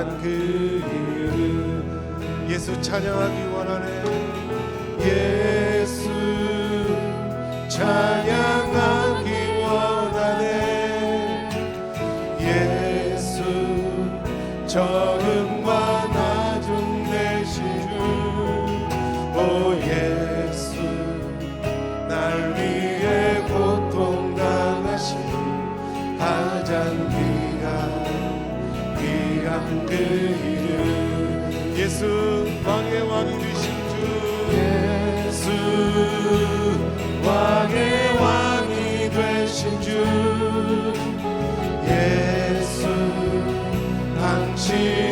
찬양한 그 이름 예수 찬양하기 원하네. 예수 찬양하기 원하네. 예수 적음과 나중 대신 주오 예수 날 위해 고통 당하신 하잔 길 내가 흔들리는 예수 왕의 왕이 되신 주. 예수 왕의 왕이 되신 주. 예수 당신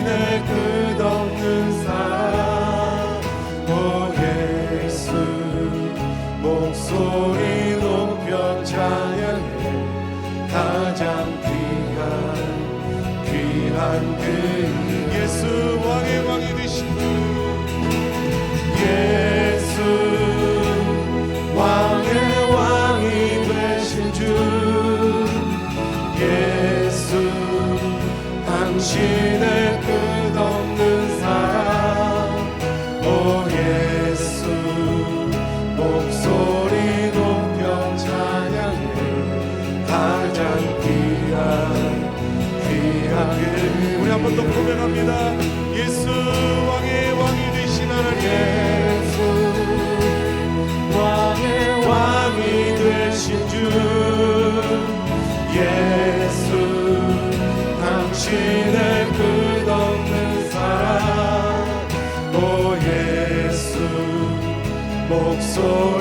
신의 끝없는 사랑. 오 예수 목소리 높여 찬양해. 가장 귀한 귀한 길 우리 한 번 더 고백합니다. soul.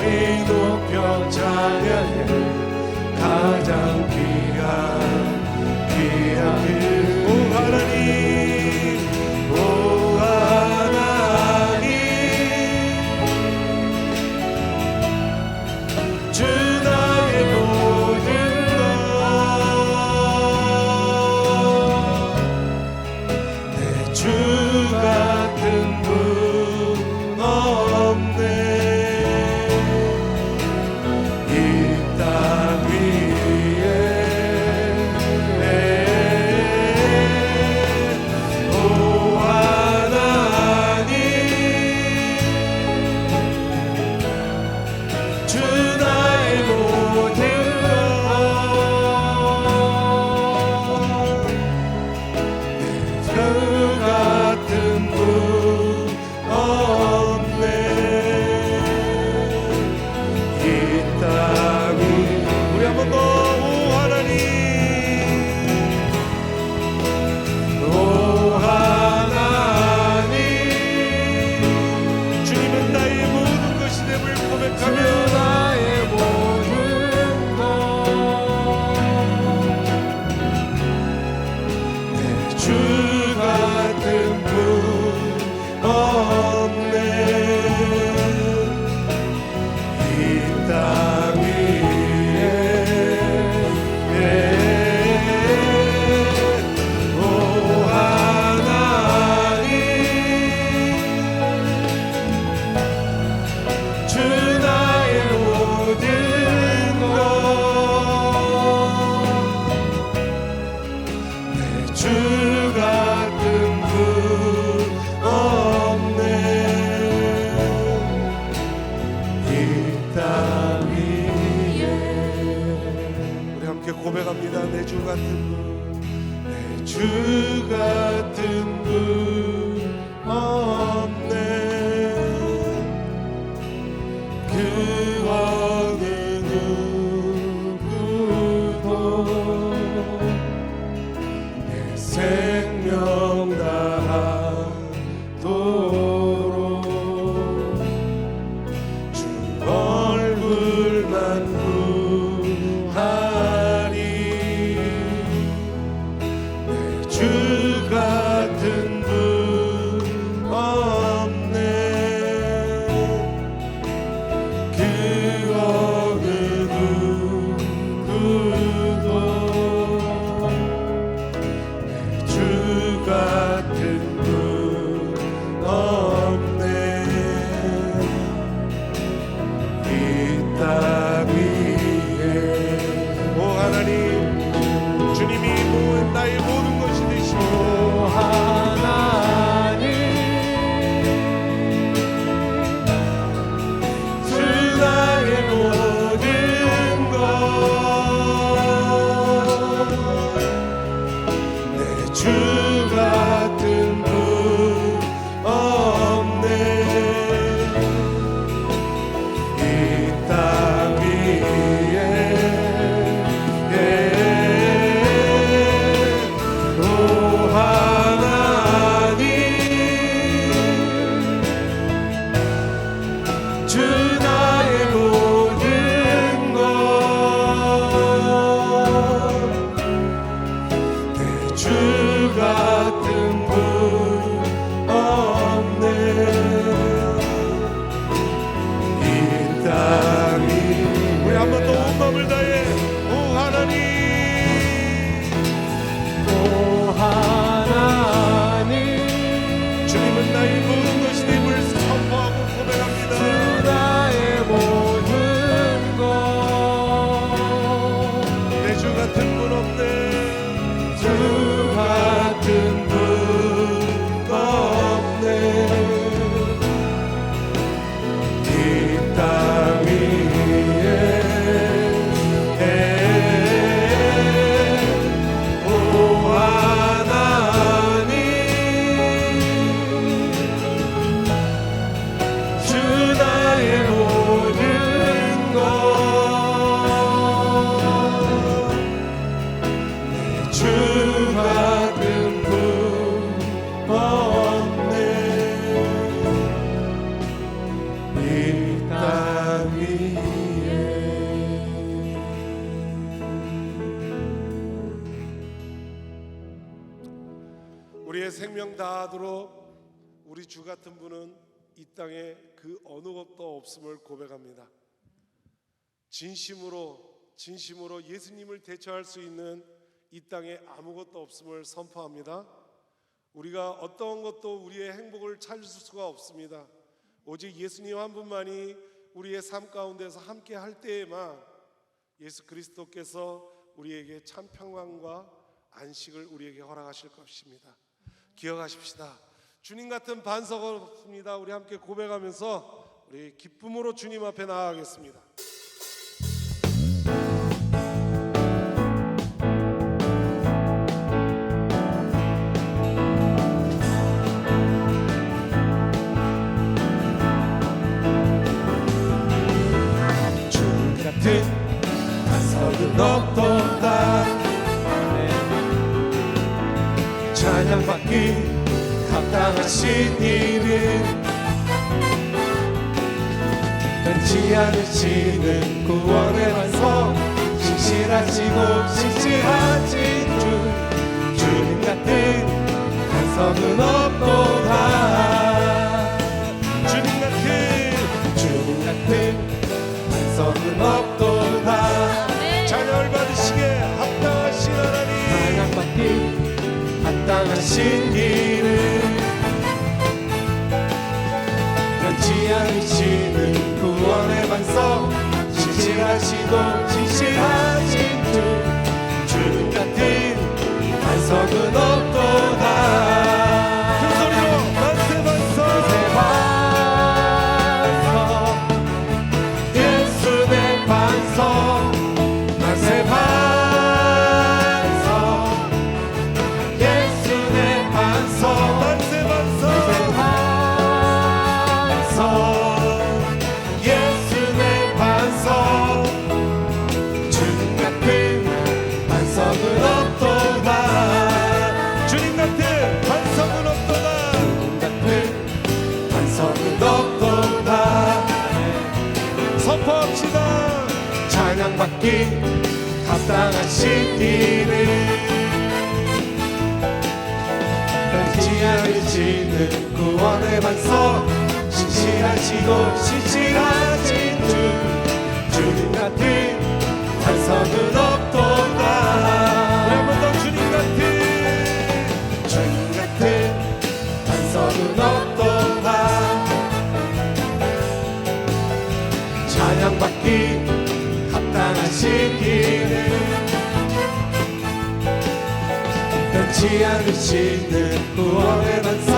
이 땅에 그 어느 것도 없음을 고백합니다. 진심으로 진심으로 예수님을 대처할 수 있는 이 땅에 아무것도 없음을 선포합니다. 우리가 어떤 것도 우리의 행복을 찾을 수가 없습니다. 오직 예수님 한 분만이 우리의 삶 가운데서 함께 할 때에만 예수 그리스도께서 우리에게 참 평강과 안식을 우리에게 허락하실 것입니다. 기억하십시다. 주님 같은 반석은 없습니다. 우리 함께 고백하면서 우리 기쁨으로 주님 앞에 나아가겠습니다. 이름 변치 않으시는 구원의 반석 신실하시고 신실하신 주 주님 같은 반석은 없 신실하시고 신실하신 주 주님 같은 반석은 없도다 받기 합당하신 이름 변치 않으시는 구원의 반석 신실하시고 신실하신 주. 주님 같은 반석은 없 않으시는 구원의 반석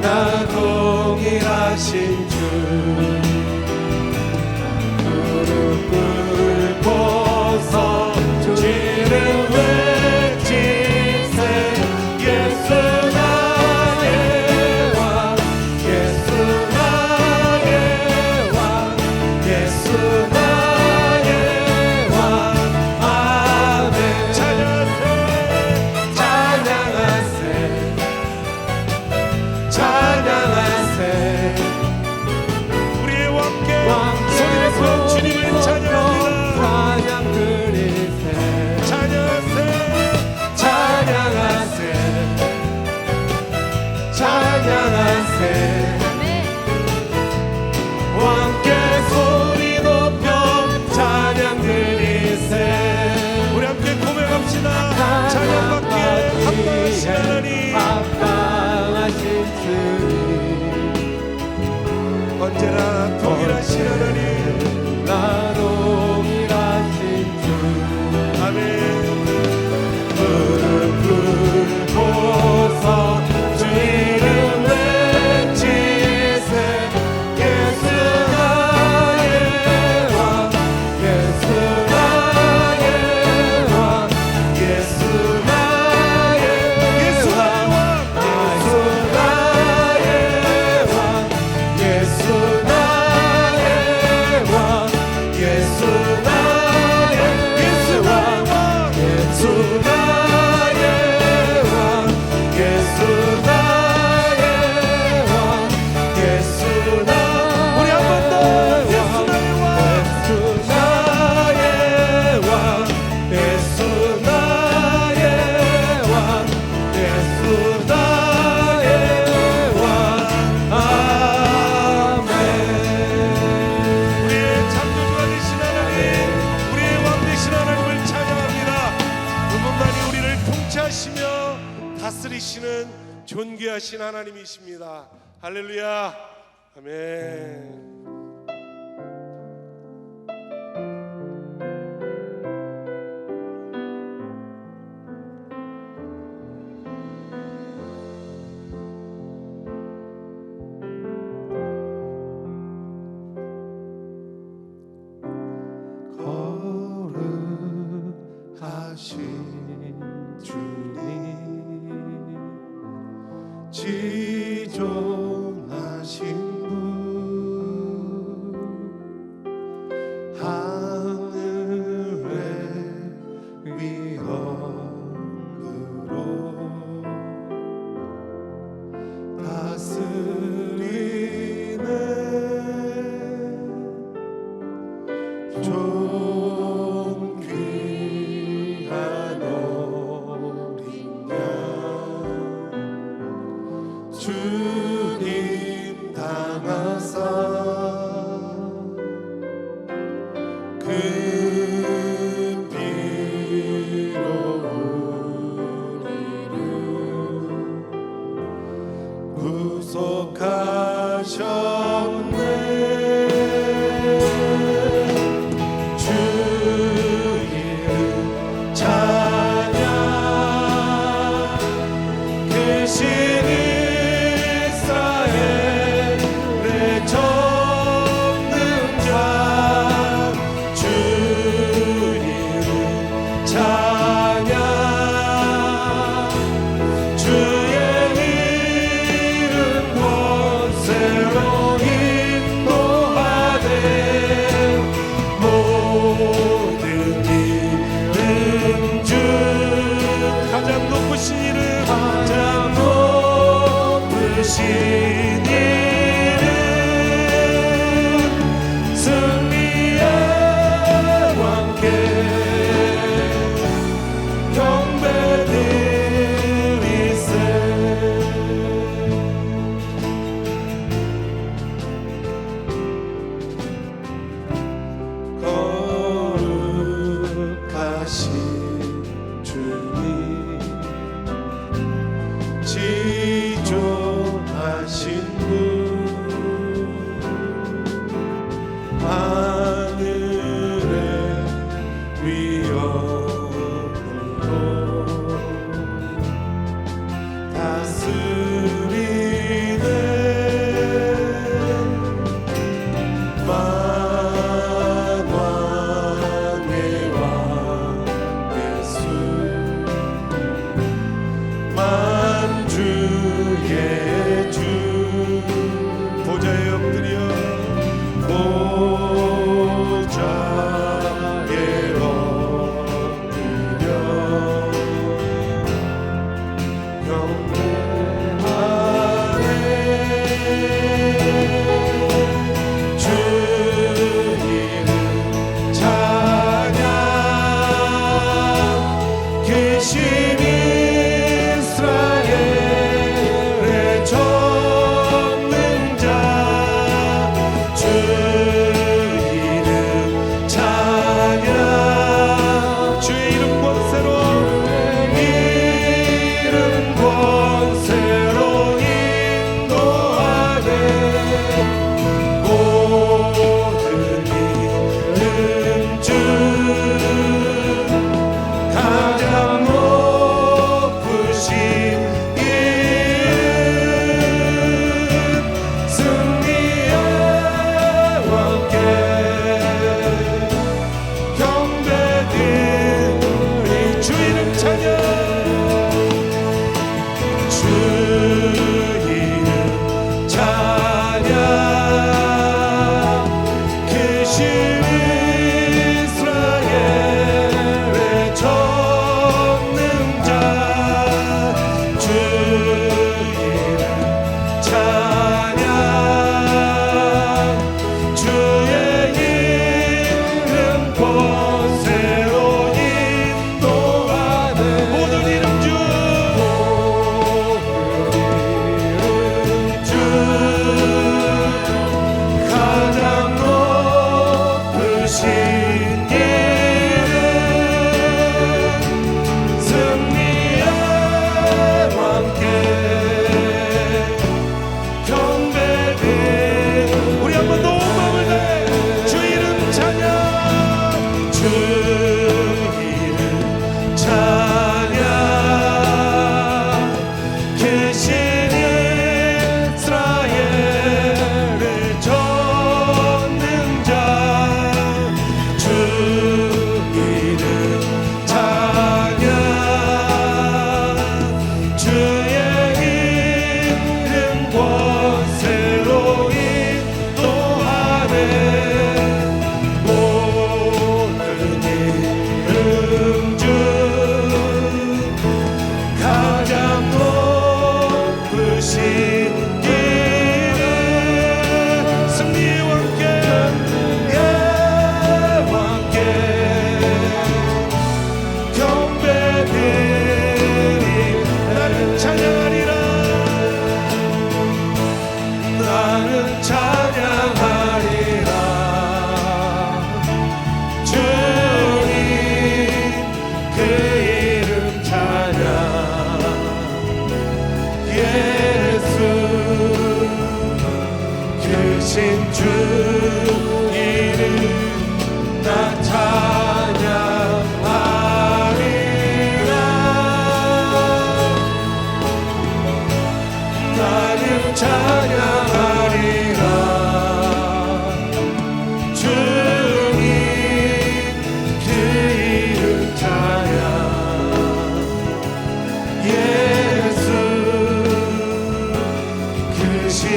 나 동일하신 주. 살아계시는 존귀하신 하나님이십니다. 할렐루야. 아멘.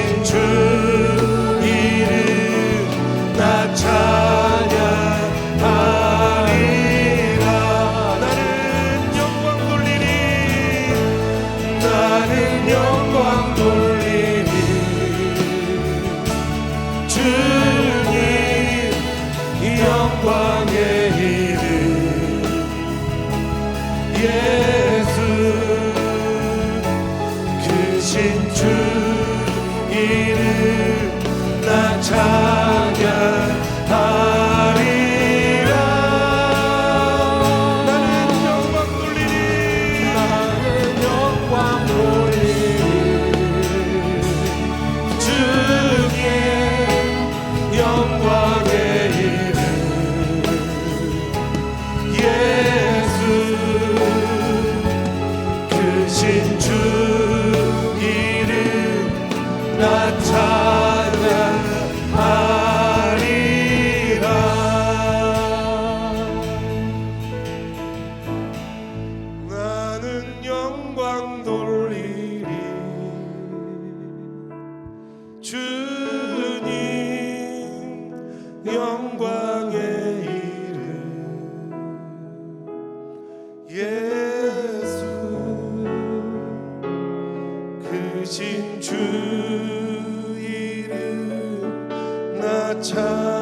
To. 나